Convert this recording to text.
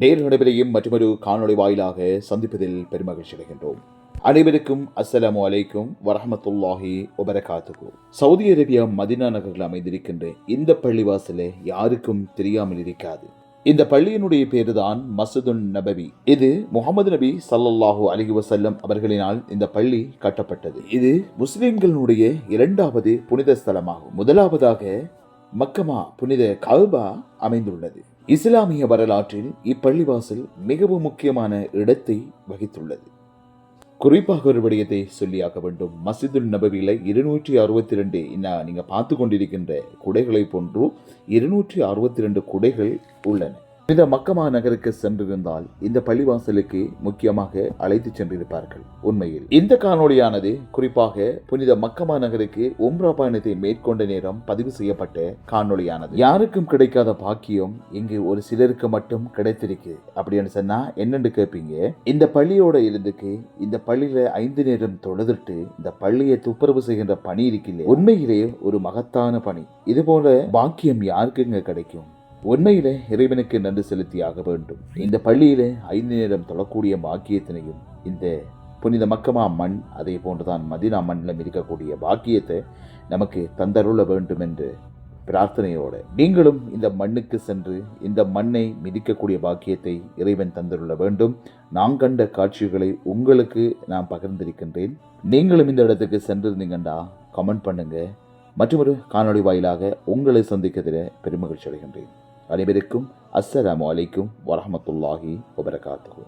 நேர் நடைபெறையும் மற்றொரு காணொளி வாயிலாக சந்திப்பதில் பெருமகிழ்ச்சி அடைகின்றோம். அனைவருக்கும் அஸ்ஸலாமு அலைக்கும் வரஹமத்துல்லாஹி ஒபரகாத்துகு சவுதி அரேபியா மதினா நகரில் அமைந்திருக்கின்ற இந்த பள்ளிவாசலே யாருக்கும் தெரியாமல் இருக்காது. இந்த பள்ளியினுடைய பேருதான் மசதுன் நபவி. இது முகமது நபி ஸல்லல்லாஹு அலி வசல்லம் அவர்களினால் இந்த பள்ளி கட்டப்பட்டது. இது முஸ்லிம்களுடைய இரண்டாவது புனித ஸ்தலமாகும். முதலாவதாக மக்கமா புனித கல்பா அமைந்துள்ளது. இஸ்லாமிய வரலாற்றில் இப்பள்ளிவாசல் மிகவும் முக்கியமான இடத்தை வகித்துள்ளது. குறிப்பாக ஒரு விடயத்தை சொல்லியாக வேண்டும். மசிதுல் நபவியில் இருநூற்றி அறுபத்தி ரெண்டு நீங்கள் பார்த்து கொண்டிருக்கின்ற குடைகளை போன்று இருநூற்றி அறுபத்தி ரெண்டு குடைகள் உள்ளன. இந்த மக்கமா நகருக்கு சென்றிருந்தால் இந்த பள்ளிவாசலுக்கு முக்கியமாக அழைத்து சென்றிருப்பார்கள். உண்மையில் இந்த காணொளியானது குறிப்பாக புனித மக்கமா நகருக்கு உம்ரா பயணத்தை மேற்கொண்ட நேரம் பதிவு செய்யப்பட்ட காணொளியானது. யாருக்கும் கிடைக்காத பாக்கியம் இங்கு ஒரு சிலருக்கு மட்டும் கிடைத்திருக்கு. அப்படின்னு சொன்னா என்னன்னு கேட்பீங்க இந்த பள்ளியோட இருந்துக்கு இந்த பள்ளியில ஐந்து நேரம் தொழுதுட்டு இந்த பள்ளியை துப்புரவு செய்கின்ற பணி இருக்கில்ல உண்மையிலே ஒரு மகத்தான பணி. இது போல பாக்கியம் யாருக்குங்க கிடைக்கும்? உண்மையிலே இறைவனுக்கு நன்றி செலுத்தியாக வேண்டும். இந்த பள்ளியிலே ஐந்து நேரம் தொழக்கூடிய பாக்கியத்தினையும் இந்த புனித மக்கமா மண் அதே போன்றுதான் மதினா மண்ணிலும் இருக்கக்கூடிய பாக்கியத்தை நமக்கு தந்தருள வேண்டும் என்று பிரார்த்தனையோடு நீங்களும் இந்த மண்ணுக்கு சென்று இந்த மண்ணை மிதிக்கக்கூடிய பாக்கியத்தை இறைவன் தந்துள்ள வேண்டும். நான் கண்ட காட்சிகளை உங்களுக்கு நான் பகிர்ந்திருக்கின்றேன். நீங்களும் இந்த இடத்துக்கு சென்றிருந்தீங்கண்டா கமெண்ட் பண்ணுங்க. மற்றொரு காணொளி வாயிலாக உங்களை சந்திக்கிறதுல பெருமகிழ்ச்சி அடைகின்றேன். அனைவருக்கும் அஸ்ஸலாமு அலைக்கும் வரமத்துல்லாஹி வபரகாத்து